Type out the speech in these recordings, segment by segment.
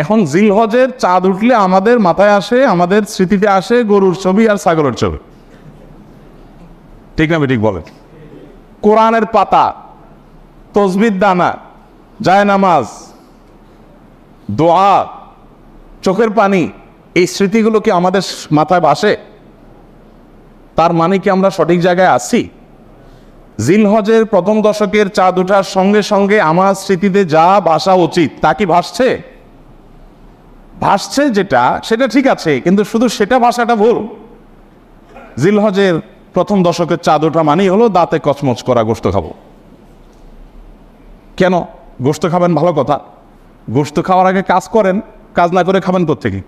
এখন জিলহজের চাঁদ উঠলে আমাদের মাথায় আসে, আমাদের স্মৃতিতে আসে গরুর ছবি আর ছাগলের ছবি। ঠিক না ঠিক বলেন? কোরআনের পাতা, তসবির দানা জায় নামাজ, দোয়া, চোখের পানি, এই স্মৃতিগুলো কি আমাদের মাথায় ভাসে তার মানে কি আমরা সঠিক জায়গায় আছি? জিলহজের প্রথম দশকের চাঁদ ওঠার সঙ্গে সঙ্গে আমার স্মৃতিতে যা ভাসা উচিত, তা কি ভাসছে? ভাসছে যেটা, সেটা ঠিক আছে, কিন্তু শুধু সেটা ভাষাটা ভুল। জিলহজের প্রথম দশকের চাঁদ মানেই হলো দাঁতে কচমচ করা গোস্ত খাব। কেন? গোস্ত খাবেন ভালো কথা। গোস্ত খাওয়ার আগে কাজ করেন, কাজ না করে খাবেন থেকে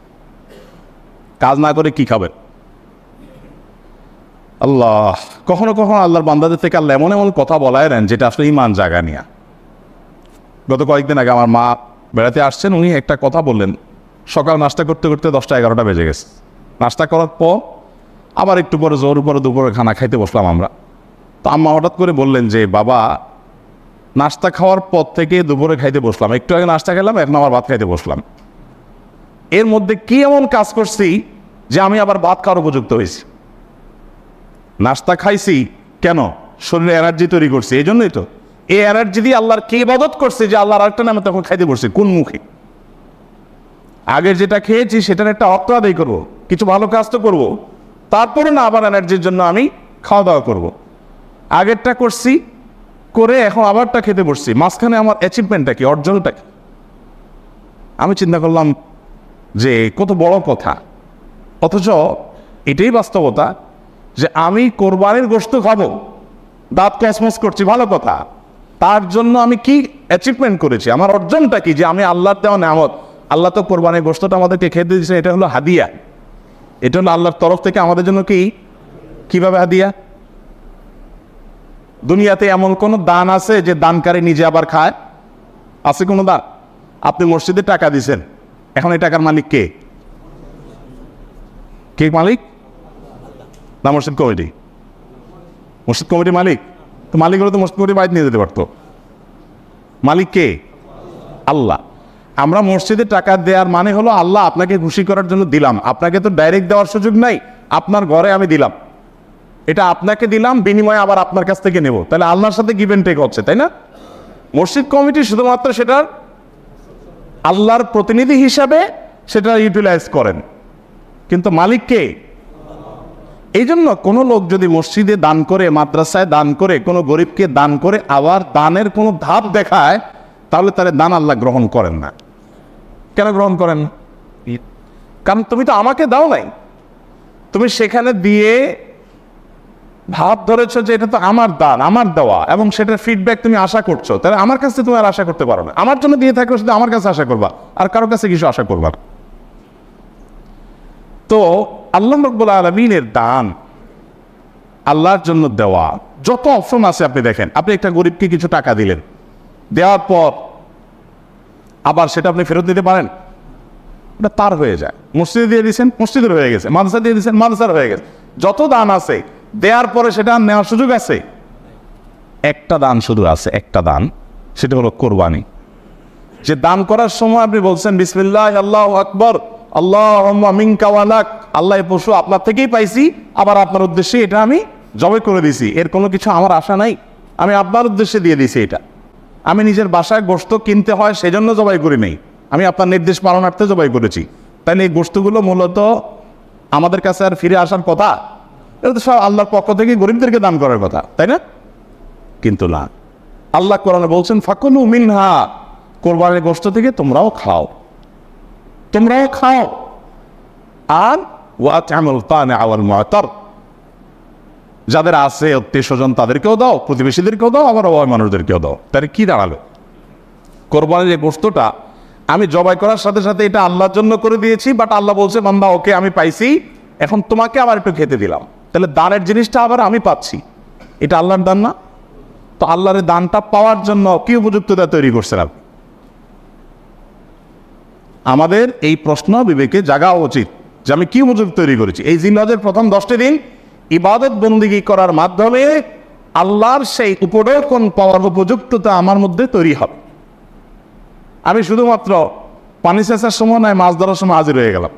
কাজ না করে কি খাবেন? আল্লাহ, কখনো কখনো আল্লাহর বান্দাদের থেকে আল্লাহ এমন এমন কথা বলায় নেন যেটা আসলে ইমান জায়গা নিয়ে। গত কয়েকদিন আগে আমার মা বেড়াতে আসছেন, উনি একটা কথা বললেন। সকাল নাস্তা করতে করতে দশটা এগারোটা বেজে গেছে। নাস্তা করার পর আবার একটু পরে জোর উপরে দুপুরে খানা খাইতে বসলাম আমরা। তো আম্মা হঠাৎ করে বললেন যে, বাবা, নাস্তা খাওয়ার পর থেকে দুপুরে খাইতে বসলাম। একটু আগে নাস্তা খেলাম, এখন আবার ভাত খাইতে বসলাম। এর মধ্যে কি এমন কাজ করছি যে আমি আবার ভাত খাওয়ার উপযুক্ত হয়েছি? নাস্তা খাইছি কেন? শরীরে এনার্জি তৈরি করছি, এই জন্যই তো। এই এনার্জি দিয়ে আল্লাহর কে ইবাদত করছে যে আল্লাহর আরেকটা নামে তখন খাইতে বসছি? কোন মুখে? আগের যেটা খেয়েছি, সেটার একটা অর্থ আদায় করব। কিছু ভালো কাজ তো করব। তারপরে না আবার এনার্জির জন্য আমি খাওয়া দাওয়া করব। আগেরটা করছি, করে এখন আবারটা খেতে বসছি। মাঝখানে আমার অ্যাচিভমেন্টটা কি, অর্জনটা কি? আমি চিন্তা করলাম যে কত বড় কথা। অথচ এটাই বাস্তবতা যে আমি কোরবানির গোস্ত খাব, দাঁত ক্যাসমস করছি, ভালো কথা। তার জন্য আমি কি অ্যাচিভমেন্ট করেছি, আমার অর্জনটা কি যে আমি আল্লাহর দেওয়া নামত আল্লাহ তো কোরবানির গোস্তটা আমাদেরকে খেতে দিয়েছে, এটা হলো হাদিয়া। এটা হলো আল্লাহর তরফ থেকে আমাদের জন্য কি? কীভাবে হাদিয়া? দুনিয়াতে এমন কোনো দান আছে যে দানকারী নিজে আবার খায়? আছে কোনো দান? আপনি মসজিদে টাকা দিছেন এখন এই টাকার মালিক কে? কে মালিক? না, মসজিদ কমিটি। মসজিদ কমিটি মালিক? তো মালিক হলে তো মসজিদ কমিটি বাইরে নিয়ে যেতে পারতো। মালিক কে? আল্লাহ। আমরা মসজিদে টাকা দেওয়ার মানে হলো আল্লাহ আপনাকে খুশি করার জন্য দিলাম। আপনাকে তো ডাইরেক্ট দেওয়ার সুযোগ নাই, আপনার ঘরে আমি দিলাম। এটা আপনাকে দিলাম, বিনিময়ে আবার আপনার কাছ থেকে নেব। তাহলে আল্লাহর সাথে গিভেন টেক হচ্ছে, তাই না? মসজিদ কমিটি শুধুমাত্র সেটার আল্লাহর প্রতিনিধি হিসাবে সেটা ইউটিলাইজ করেন। কিন্তু মালিক কে? এই জন্য কোনো লোক যদি মসজিদে দান করে, মাদ্রাসায় দান করে, কোনো গরিবকে দান করে, আবার দানের কোনো ধাপ দেখায়, তাহলে তারা দান আল্লাহ গ্রহণ করেন না। কেন গ্রহণ করেন? কারণ তুমি তো আমাকে দাও নাই। তুমি সেখানে দিয়ে ভাব ধরেছো যে এটা তো আমার দান, আমার দেওয়া, এবং সেটার ফিডব্যাক তুমি আশা করছ। তাহলে আমার কাছে তুমি আর আশা করতে পারো না। আমার জন্য দিয়ে থাকলে শুধু আমার কাছে আশা করবা, আর কারও কাছে কিছু আশা করবা তো আল্লাহ রব্বুল আলমিনের দান, আল্লাহর জন্য দেওয়া, যত অপশন আছে আপনি দেখেন। আপনি একটা গরিবকে কিছু টাকা দিলেন, দেওয়ার পর আবার সেটা আপনি ফেরত দিতে পারেন। ওটা তার হয়ে যায়। মসজিদে দিয়ে দিয়েছেন, মসজিদের হয়ে গেছে। মাদ্রাসা দিয়ে দিয়েছেন, মাদ্রাসার হয়ে গেছে। যত দান আছে, দেওয়ার পরে সেটা নেওয়ার সুযোগ আছে? একটা দান শুধু আছে, একটা দান। সেটা হলো কোরবানি। যে দান করার সময় আপনি বলছেন, বিসমিল্লাহ, আল্লাহ আকবর আল্লাহ আল্লাহ পশু আপনার থেকেই পাইছি, আবার আপনার উদ্দেশ্যে এটা আমি জবে করে দিছি এর কোনো কিছু আমার আশা নাই। আমি আপনার উদ্দেশ্যে দিয়ে দিছি এটা। আমি নিজের বাসায় গোস্ত কিনতে হয় সেজন্য জবাই করি নেই। আমি আপনার নির্দেশ পালনার্থে জবাই করেছি। তাই এই গোস্তগুলো মূলত আমাদের কাছে আর ফিরে আসার কথা। এটা তো সব আল্লাহর পক্ষ থেকে গরিবদেরকে দান করার কথা, তাই না? কিন্তু না। আল্লাহ কোরআনে বলছেন, ফাকুলু মিনহা কোরবানির গোস্ত থেকে তোমরাও খাও। তোমরাও খাও। আর ওয়া ওয়াতামুল তানে আওয়াল মুআতার। যাদের আছে আত্মীয় স্বজন তাদেরকেও দাও, প্রতিবেশীদেরকেও দাও, আবার অভাব মানুষদেরকেও দাও। তাহলে কি দাঁড়াল? কোরবানির এই গোস্তটা আমি জবাই করার সাথে সাথে এটা আল্লাহর জন্য করে দিয়েছি বাট আল্লাহ বলছে, বান্দা, ওকে আমি পাইছি, এখন তোমাকে আবার একটু খেতে দিলাম। তাহলে দানের জিনিসটা আবার আমি পাচ্ছি। এটা আল্লাহর দান না? তো আল্লাহর দানটা পাওয়ার জন্য কি উপযুক্ততা তৈরি করছেন আপনি? আমাদের এই প্রশ্ন বিবেকে জাগা উচিত যে আমি কি উপযুক্ত তৈরি করেছি। এই জিল্লাদের প্রথম দশটি দিন ইবাদত বন্দিগি করার মাধ্যমে আল্লাহর সেই উপঢৌকন পাওয়ার উপযুক্ততা আমার মধ্যে তৈরি হবে। আমি শুধুমাত্র পানি চেঁচার সময় নয়, মাছ ধরার সময় হাজির হয়ে গেলাম।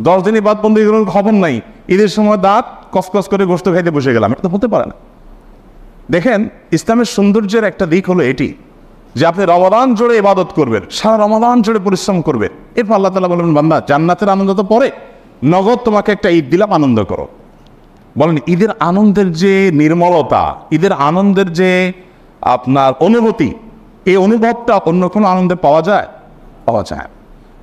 দশ দিন বাদ বন্ধু এগুলোর খবর নাই। ঈদের সময় দাঁত কসকস করে গোস্ত খাইতে বসে গেলাম। এটা তো হতে পারে না। দেখেন, ইসলামের সৌন্দর্যের একটা দিক হলো এটি, যে আপনি রমাদান জুড়ে ইবাদত করবেন, সারা রমাদান জুড়ে পরিশ্রম করবেন। এরপর আল্লাহ তালা বলবেন, বান্দা, জান্নাতের আনন্দ তো পরে। নগদ তোমাকে একটা ঈদ দিলাম, আনন্দ করো। বলেন, ঈদের আনন্দের যে নির্মলতা, ঈদের আনন্দের যে আপনার অনুভূতি, এই অনুভবটা অন্য কোনো আনন্দে পাওয়া যায়? পাওয়া যায়।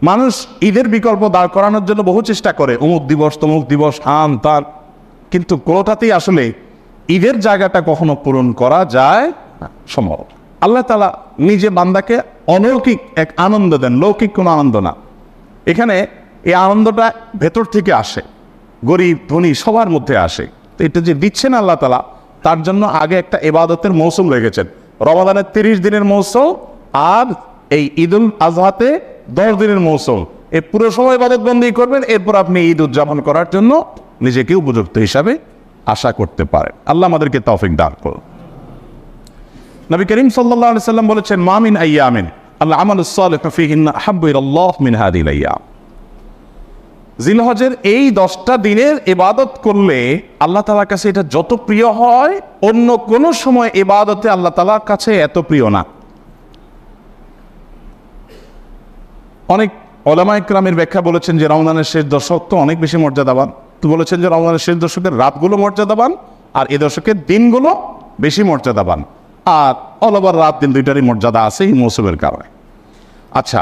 মানুষ ঈদের বিকল্প দাঁড় করানোর জন্য বহু চেষ্টা করে, অমুক দিবস, তমুক দিবস, হান, তান। কিন্তু কোনোটাতেই আসলে ঈদের জায়গাটা কখনো পূরণ করা যায় সম্ভব। আল্লাহ তালা নিজে বান্দাকে অলৌকিক এক আনন্দ দেন, লৌকিক কোনো আনন্দ না। এখানে এই আনন্দটা ভেতর থেকে আসে, গরিব, ধনী সবার মধ্যে আসে। তো এটা যে দিচ্ছেন আল্লাহ তালা তার জন্য আগে একটা এবাদতের মৌসুম রেখেছেন। রমাদানের তিরিশ দিনের মৌসুম আর এই ঈদুল আজহাতে দশ দিনের মৌসুম। এই পুরো সময় ইবাদত বন্দি করবেন, এরপর আপনি ঈদ উদযাপন করার জন্য নিজেকে উপযুক্ত হিসাবে আশা করতে পারেন। আল্লাহ আমাদেরকে তৌফিক দান করুন। নবী করিম আলাইহি সাল্লাম বলেছেন মামিন আইয়ামিন আল্লাহ আমালুস সালিহু ফীহিন্না আহাব্বু ইলাল্লাহ মিন হাদিল আইয়াম। জিলহজের এই দশটা দিনের এবাদত করলে আল্লাহ তালার কাছে এটা যত প্রিয় হয়, অন্য কোনো সময় এবাদতে আল্লাহ তালার কাছে এত প্রিয় না। অনেক ওলামা ইকরামের ব্যাখ্যা বলেছেন যে রমজানের শেষ দশক তো অনেক বেশি মর্যাদাবান। তো বলেছেন যে রমজানের শেষ দশকের রাতগুলো মর্যাদাবান আর এ দশকের দিনগুলো বেশি মর্যাদাবান। আর অল ওভার রাত দিন দুইটারই মর্যাদা আছে এই মৌসুমের কারণে। আচ্ছা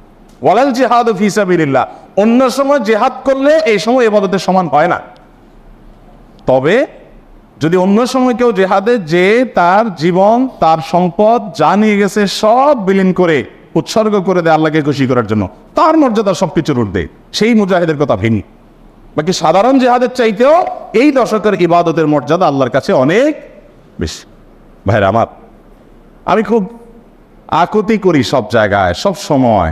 ওয়ালাল জেহাদ ফিসাবিল্লাহ অন্য সময় জেহাদ করলে এই সময় এবাদতের সমান হয় না। তবে যদি অন্য সময় কেউ জেহাদে যে তার জীবন, তার সম্পদ যা নিয়ে গেছে সব বিলীন করে, উৎসর্গ করে দেয় আল্লাহকে খুশি করার জন্য, তার মর্যাদা সব কিছুর ঊর্ধ্বে। সেই মুজাহিদের কথা ভিনি বাকি সাধারণ জেহাদের চাইতেও এই দশকের ইবাদতের মর্যাদা আল্লাহর কাছে অনেক বেশি। ভাইরা আমার, আমি খুব আকুতি করি সব জায়গায়, সব সময়।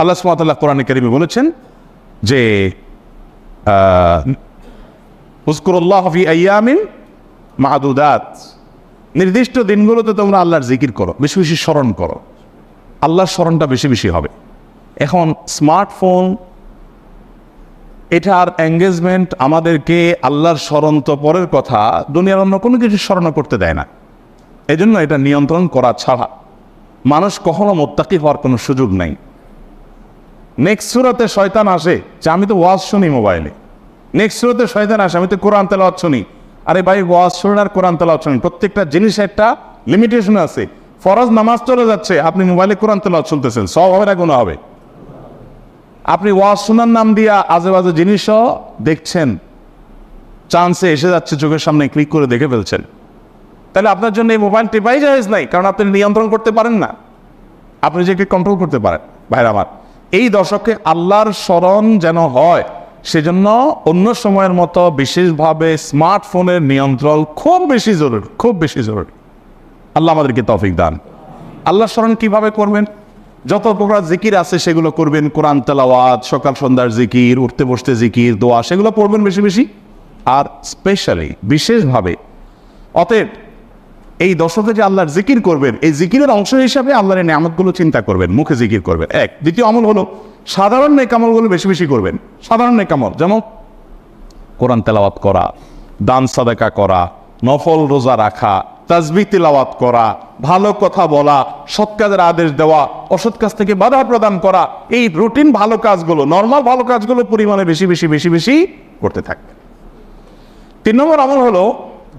আল্লাহ সুমাতাল্লাহ কোরআন কারিমে বলেছেন যে হুজকুরুল্লাহ ফি আইয়ামিন মাহাদুদাত নির্দিষ্ট দিনগুলোতে তোমরা আল্লাহর জিকির করো, বেশি বেশি স্মরণ করো। আল্লাহর স্মরণটা বেশি বেশি হবে। এখন স্মার্টফোন, এটার এঙ্গেজমেন্ট আমাদেরকে আল্লাহর স্মরণ তো পরের কথা, দুনিয়ার অন্য কোনো কিছু স্মরণ করতে দেয় না। এজন্য এটা নিয়ন্ত্রণ করা ছাড়া মানুষ কখনো মোত্তাকি হওয়ার কোনো সুযোগ নাই। নেক্সট সুরাতে শয়তান আসে, যে আমি তো ওয়াজ শুনি মোবাইলে। নেক্সট সুরাতে শয়তান আসে, আমি তো কোরআন তেলাওয়াত শুনি। আরে ভাই, ওয়াজ শুনুন আর কোরআন তেলাওয়াত শুনুন, প্রত্যেকটা জিনিস একটা লিমিটেশন আছে। ফরজ নামাজ চলে যাচ্ছে, আপনি মোবাইলে কোরআন তেলাওয়াত শুনতেছেন সব হবে না কোনো হবে। আপনি ওয়াজ শোনার নাম দিয়া আজে বাজে জিনিসও দেখছেন। চান্সে এসে যাচ্ছে, চোখের সামনে ক্লিক করে দেখে ফেলছেন। তাহলে আপনার জন্য এই মোবাইল টেপাই জাহেজ নাই, কারণ আপনি নিয়ন্ত্রণ করতে পারেন না। আপনি নিজেকে কন্ট্রোল করতে পারেন, ভাইরা আমার। এই দশকে আল্লাহর স্মরণ যেন হয়, সেজন্য অন্য সময়ের মতো বিশেষভাবে স্মার্টফোনের নিয়ন্ত্রণ খুব বেশি জরুরি, খুব বেশি জরুরি। আল্লাহ আমাদেরকে তফিক দান। আল্লাহ স্মরণ কীভাবে করবেন? যত প্রকার জিকির আছে সেগুলো করবেন, কোরআন তেলাওয়াত, সকাল সন্ধ্যার জিকির, উঠতে বসতে জিকির, দোয়া, সেগুলো পড়বেন বেশি বেশি। আর স্পেশালি বিশেষভাবে, অতএব এই দশকে যে আল্লাহর জিকির করবেন, এই জিকিরের অংশ হিসাবে আল্লাহর এই নিয়ামতগুলো চিন্তা করবেন, মুখে জিকির করবেন। এক। দ্বিতীয় আমল হলো, সাধারণ নেকামলগুলো বেশি বেশি করবেন। সাধারণ নেকামল যেমন কোরআন তেলাওয়াত করা, দান সাদাকা করা, নফল রোজা রাখা, তাজবি তিলাওয়াত করা, ভালো কথা বলা, সৎ কাজের আদেশ দেওয়া, অসৎ কাজ থেকে বাধা প্রদান করা, এই রুটিন ভালো কাজগুলো, নর্মাল ভালো কাজগুলো পরিমাণে বেশি বেশি বেশি বেশি করতে থাকবে তিন নম্বর আমল হলো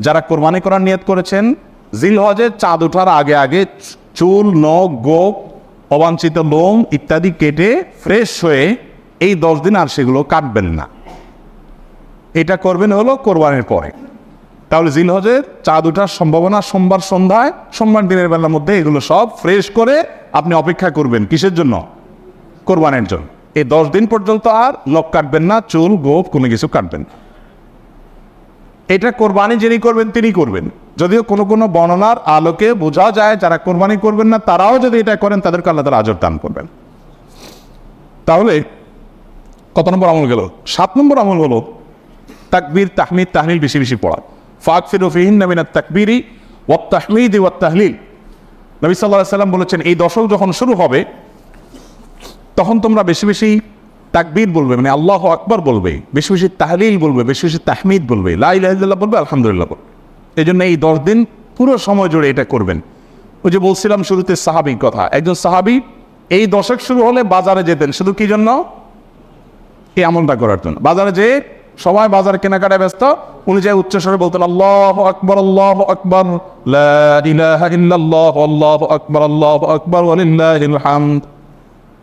যারা কোরবানি করার নিয়ত করেছেন জিল হজের চাঁদ ওঠার আগে আগে চুল, নখ, গোপ, অবাঞ্ছিত লোম ইত্যাদি কেটে ফ্রেশ হয়ে এই দশ দিন আর সেগুলো কাটবেন না। এটা করবেন হলো কোরবানির পরে। তাহলে জিল হজের চাঁদ ওঠার সম্ভাবনা সোমবার সন্ধ্যায়, সোমবার দিনের বেলার মধ্যে এগুলো সব ফ্রেশ করে আপনি অপেক্ষা করবেন কিসের জন্য? কোরবানের জন্য। এই দশ দিন পর্যন্ত আর নখ কাটবেন না, চুল, গোপ কোনো কিছু কাটবেন না। এটা কোরবানি যিনি করবেন, তিনি করবেন। যদিও কোনো কোনো বর্ণনার আলোকে বোঝা যায়, যারা কোরবানি করবেন না, তারাও যদি এটা করেন, তাদেরকে আল্লাহ তালা আজর দান করবেন। তাহলে, কত নম্বর আমল গেল? সাত নম্বর আমল হলো তাকবীর, তাহমিদ, তাহলিল বেশি বেশি পড়া। ফাক ফিরুফিহিন নবীনা তাকবীরি ওয়াত তাহমিদ ওয়াত তাহলিল। নবী সাল্লাহ সাল্লাম বলেছেন, এই দশক যখন শুরু হবে, তখন তোমরা বেশি বেশি তাকবীর বলবে মানে আল্লাহ আকবর বলবে, বেশি বেশি তাহলিল বলবে, বেশি বেশি তাহমিদ বলবে লাইল্লাহ বলবে, আলহামদুলিল্লাহ বলবে। এই জন্য এই দশ দিন পুরো সময় জুড়ে এটা করবেন। ওই যে বলছিলাম শুরুতে সাহাবির কথা, একজন সাহাবি এই দশক শুরু হলে বাজারে যেতেন, শুধু কি জন্য? এই আমলটা করার জন্য। বাজারে যে সবাই বাজার কেনাকাটায় ব্যস্ত, উনি যে উচ্চস্বরে বলতেন, আল্লাহ আকবর আল্লাহ আকবর আল্লাহু আকবর আল্লাহু আকবর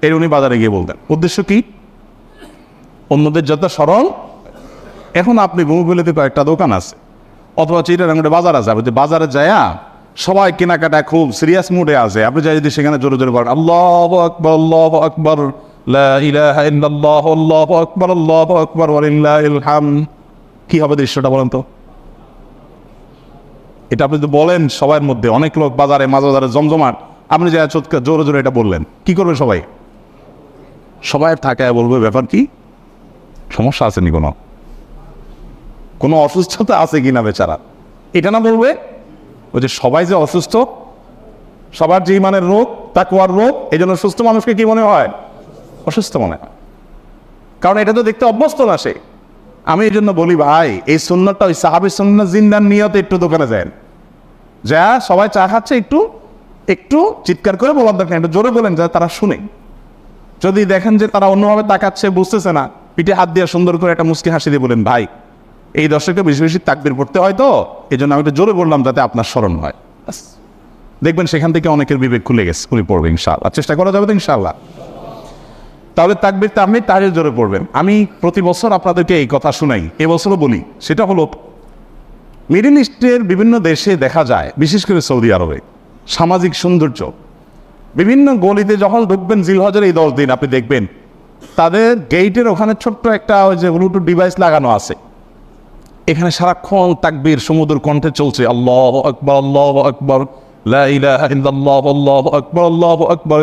এর উনি বাজারে গিয়ে বলতেন। উদ্দেশ্য কি? অন্যদের যত সরল, এখন আপনি বহুগুলিতে কয়েকটা দোকান আছে, অথবা চিটারাঙ্গুটে বাজার আছে। আপনি বাজারে যায়া সবাই কেনাকাটা খুব সিরিয়াস মুডে আছে, আপনি যাই যদি সেখানে জোরে জোরে বলেন, আল্লাহ আকবর আল্লাহ আকবর আকবর, আল্লাহু আকবর হামদ কি হবে দৃশ্যটা বলেন তো? এটা আপনি যদি বলেন সবার মধ্যে, অনেক লোক বাজারে, মাঝ বাজারে জমজমাট, আপনি যা চোটকা জোরে জোরে এটা বললেন। কি করবে সবাই? সবাই থাকায় বলবে, ব্যাপার কি? সমস্যা আছে নি কোনো? কোনো অসুস্থতা আছে কি না বেচারা? এটা না বলবে ওই যে সবাই যে অসুস্থ, সবার যে ইমানের রোগ তা কোয়ার রোগ এই জন্য সুস্থ মানুষকে কি মনে হয়? অসুস্থ মনে হয়। কারণ এটা তো দেখতে অভ্যস্ত না সে। আমি এই জন্য বলি ভাই, এই সুন্নতটা ওই সাহাবি সুন্নত জিন্দার নিয়তে একটু দোকানে যায় যা, সবাই চা খাচ্ছে, একটু একটু চিৎকার করে বলার দরকার একটু জোরে বলেন যা তারা শুনে। যদি দেখেন যে তারা অন্যভাবে তাকাচ্ছে, বুঝতেছে না পিঠে হাত দিয়ে সুন্দর করে একটা মুসকি হাসি দিয়ে বলেন, ভাই, এই দর্শককে বেশি বেশি তাকবির পড়তে হয় তো? এই জন্য আমি একটু জোরে বললাম যাতে আপনার স্মরণ হয়। দেখবেন সেখান থেকে অনেকের বিবেক খুলে গেছে, খুলে পড়বে ইনশাআল্লাহ। চেষ্টা করা যাবে তো ইনশাআল্লাহ। তাহলে তাকবির আপনি তাহের জোরে পড়বেন। আমি প্রতি বছর আপনাদেরকে এই কথা শুনাই এবছরও বলি, সেটা হলো মিডিল ইস্টের বিভিন্ন দেশে দেখা যায়, বিশেষ করে সৌদি আরবে, সামাজিক সৌন্দর্য। বিভিন্ন গলিতে যখন ঢুকবেন, জিলহজের এই দশ দিন আপনি দেখবেন তাদের গেইটের ওখানে ছোট্ট একটা ওই যে ব্লুটুথ ডিভাইস লাগানো আছে। এখানে সারাক্ষণ তাকবীর সমুদ্র কণ্ঠে চলছে। আল্লাহ আকবর আল্লাহ আকবর আকবর, আল্লাহু আকবর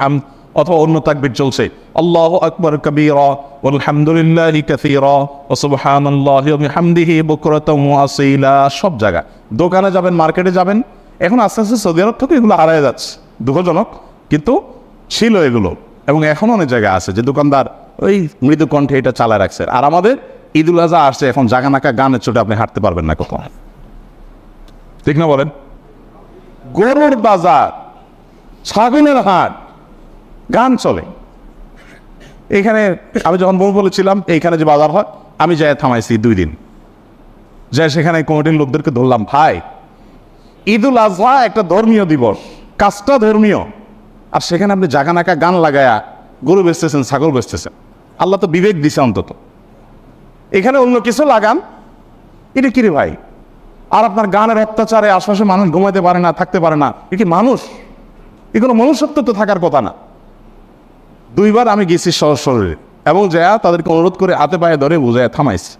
হামদ, অথবা অন্য তাকবীর চলছে। আল্লাহু আকবর কবীরা, ওয়ালহামদুলিল্লাহি কাসীরা সব জায়গা দোকানে যাবেন, মার্কেটে যাবেন। এখন আস্তে আস্তে সৌদি আরব থেকে এগুলো হারায় যাচ্ছে দুঃখজনক, কিন্তু ছিল এগুলো। এবং এখন অনেক জায়গায় আছে যে দোকানদার ওই মৃদু কণ্ঠে এটা চালায় রাখছে। আর আমাদের ঈদুল আজহা আসছে, এখন জাগানাকা গানের চোটে আপনি হাঁটতে পারবেন না কখন। ঠিক না বলেন? গরুর বাজার, ছাগলের হাট, গান চলে। এখানে আমি যখন বউ বলেছিলাম, এইখানে যে বাজার হয়, আমি যাই থামাইছি দুই দিন। যাই সেখানে কমিটির লোকদেরকে ধরলাম, ভাই, ঈদুল আজহা একটা ধর্মীয় দিবস। কাজটা ধর্মীয়। আর সেখানে আপনি জাগানাকা গান লাগায়া গরু বেচতেছেন, ছাগল বেচতেছেন। আল্লাহ তো বিবেক দিছে অন্তত। এখানে অন্য কিছু লাগান। এটা কি রে ভাই? আর আপনার গানের অত্যাচারে আশপাশে মানুষ ঘুমাইতে পারে না, থাকতে পারে না। এ কি মানুষ? এগুলো মনুষ্যত্ব তো থাকার কথা না। দুইবার আমি গেছি শরীরে এবং যা তাদেরকে অনুরোধ করে হাতে পায়ে ধরে বুঝায় থামাইছি।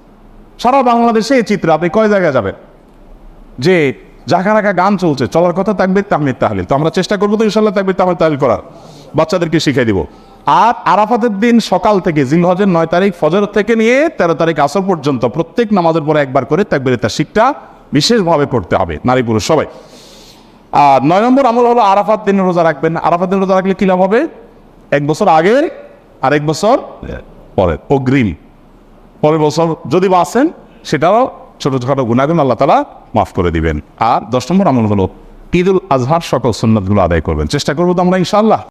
সারা বাংলাদেশে এই চিত্র, আপনি কয় জায়গায় যাবেন? যে জাকা রাখা গান চলছে, চলার কথা তাকবির তাহমিদ তাহলিল। তো আমরা চেষ্টা করব তো ইনশাল্লাহ তাকবির তাহমিদ তাহলিল করার। বাচ্চাদেরকে শিখিয়ে দিব। আর আরাফাতের দিন সকাল থেকে জিলহজের নয় তারিখ, ফজর থেকে নিয়ে তেরো তারিখ আসর পর্যন্ত প্রত্যেক নামাজের পরে একবার করে তাকবির তার শিখটা বিশেষভাবে পড়তে হবে। নারী, পুরুষ, সবাই। আর নয় নম্বর আমল হলো আরাফাত দিনে রোজা রাখবেন। আরাফাত দিনে রোজা রাখলে কি লাভ হবে? এক বছর আগে আর এক বছর পরে। অগ্রিম। পরের বছর যদি বাঁচেন, সেটাও ছোটখাটো গুণাগুণ আল্লাহ তালা মাফ করে দিবেন। আর দশ নম্বর আমল হলো ঈদুল আজহার সকল সুন্নাতগুলো আদায় করবেন। চেষ্টা করব তো আমরা ইনশাআল্লাহ।